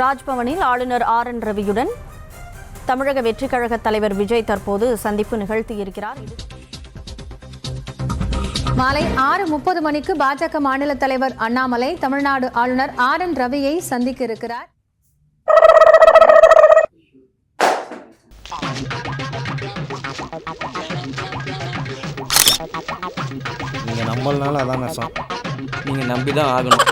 ராஜ்பவனில் ஆளுநர் R N ரவியுடன் தமிழக வெற்றிக் கழக தலைவர் விஜய் தற்போது சந்திப்பு நிகழ்த்தியிருக்கிறார். மாலை ஆறு முப்பது மணிக்கு பாஜக மாநில தலைவர் அண்ணாமலை தமிழ்நாடு ஆளுநர் ஆர் என் ரவியை சந்திக்க இருக்கிறார். நீங்கள் நம்பலனால அதான் நஷ்டம் நீங்கள் நம்பி தான் ஆகணும்.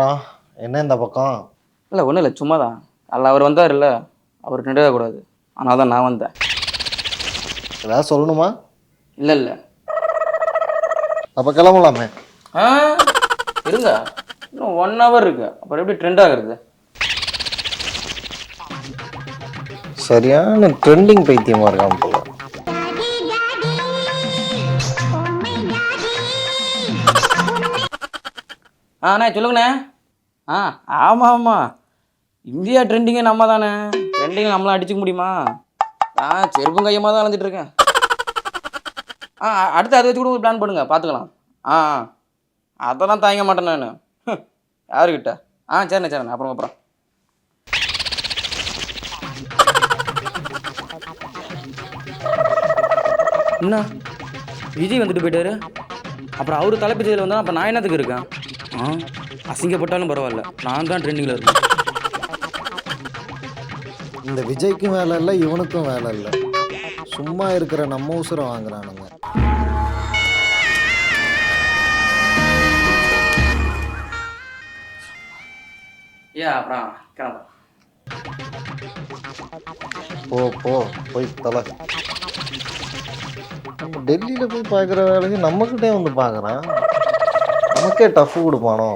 அப்புறம் என்ன இந்த பக்கம்? இல்லை ஒன்றும் இல்லை சும்மா தான் அல்ல அவர் வந்தார் இல்லை அவர் நின்றுடக்கூடாது ஆனால் தான் நான் வந்தேன். ஏதாவது சொல்லணுமா? இல்லை இல்லை. அப்போ கிளம்பலாமே. ஆ? இருங்க. இன்னும் ஒன் ஹவர் இருக்கு. அப்புறம் எப்படி ட்ரெண்ட் ஆகுறது? சரியான ட்ரெண்டிங் பைத்தியமா இருக்கான் ஆ அண்ணா சொல்லுங்கண்ணே. ஆ ஆமாம் ஆமாம் இந்தியா ட்ரெண்டிங்கே நம்ம தானே ட்ரெண்டிங் நம்மளாம் அடிச்சுக்க முடியுமா? ஆ செருப்பும் கையமாக தான் அலைஞ்சிட்ருக்கேன் ஆ அடுத்து அதை வச்சு கூட ஒரு பிளான் பண்ணுங்கள் பார்த்துக்கலாம். ஆ ஆ. அதெல்லாம் தாங்க மாட்டேன் நான். யாருக்கிட்ட ஆ சரிண்ணே சரிண்ணே. அப்புறம் அப்புறம். என்ன விஜய் வந்துட்டு போயிட்டாரு. அப்புறம் அவர் தலைப்பிச்சதில் வந்தால் அப்போ நான் என்னத்துக்கு இருக்கேன்? அசிங்கப்பட்டாலும் பரவாயில்ல. நான் தான் ட்ரெண்டிங்கில் இருக்கேன். இந்த விஜய்க்கும் வேலை இல்லை இவனுக்கும் வேலை இல்லை. சும்மா இருக்கிற நம்ம உசுரம் வாங்குறானுங்க. ஏ அப்புறம் கிளம்புறேன் போ போ போய் தலை. டெல்லியில் போய் பார்க்குற வேலைக்கு நம்மக்கிட்டே வந்து பார்க்குறான். നമുക്ക് ടഫ് കുടുംബാണോ